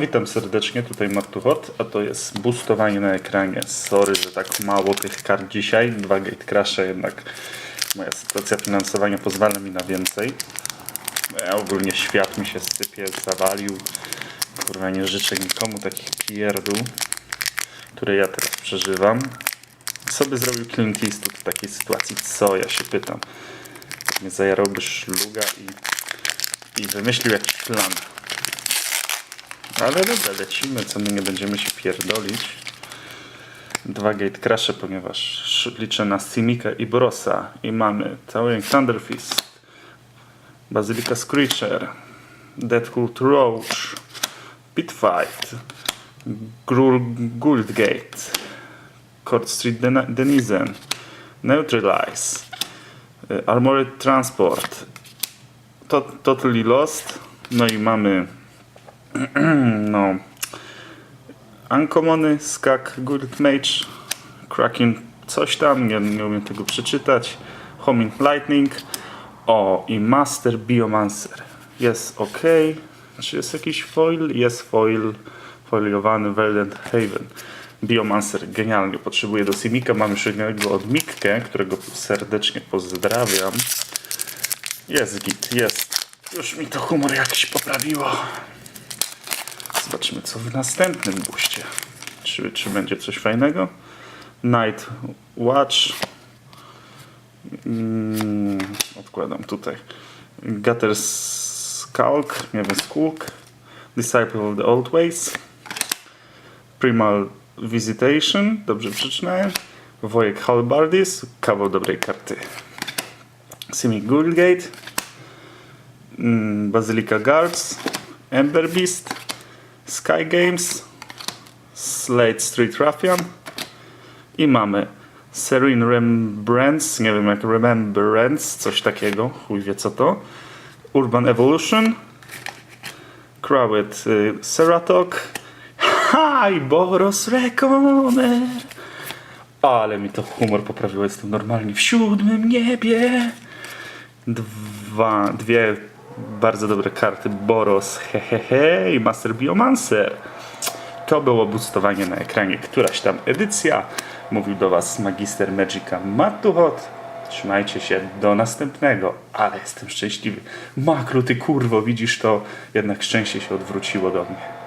Witam serdecznie, tutaj Martuchot, a to jest boostowanie na ekranie. Sorry, że tak mało tych kart dzisiaj, dwa Gate Crashe, jednak moja sytuacja finansowania pozwala mi na więcej. Ja ogólnie świat mi się sypie, zawalił. Kurwa, nie życzę nikomu takich pierdół, które ja teraz przeżywam. Co by zrobił Clint Eastwood w takiej sytuacji? Co, ja się pytam. Nie zajarałby szluga i, i wymyślił jakiś plan. Ale dobra, lecimy, co my nie będziemy się pierdolić. Dwa Gate Crashe, ponieważ liczę na Simika i Brosa. I mamy Towering Thunder Fist, Basilica Screecher, Deadpool Roach, Pit Fight, Grul Guildgate, Court Street Den- Denizen, Neutralize, y, Armored Transport, to, Totally Lost, no i mamy no Uncommony, Skak, Guild Mage, Kraken, coś tam, nie, umiem tego przeczytać, Homing Lightning, o i Master Biomancer, jest ok, czy jest jakiś foil? Jest foil, foiliowany Verdant Haven. Biomancer, genialnie, potrzebuję do Simika, mam już jednego od Mikke, którego serdecznie pozdrawiam. Jest git, jest. Już mi to humor jakiś poprawiło. Zobaczymy co w następnym buście. Czy, czy będzie coś fajnego? Night Watch. Mm, odkładam tutaj. Gutter Skulk, nie wiem, Skulk. Disciple of the Old Ways. Primal Visitation, dobrze przeczytałem. Wojek Halbardis, kawał dobrej karty. Simic Guildgate. Mm, Basilica Guards. Ember Beast. Sky Games, Slade Street Ruffian i mamy Serene Rembrandts, nie wiem jak Remembrance, coś takiego, chuj wie co to, Urban Evolution, Crowed y, Ceratok, Hi Boros Reconer, ale mi to humor poprawiło, jestem normalnie w siódmym niebie, dwa, dwie bardzo dobre karty Boros hehehe i Master Biomancer. To było boostowanie na ekranie, któraś tam edycja. Mówił do Was magister Magica Matuhot. Trzymajcie się do następnego, ale jestem szczęśliwy. Makru, ty kurwo, widzisz to? Jednak szczęście się odwróciło do mnie.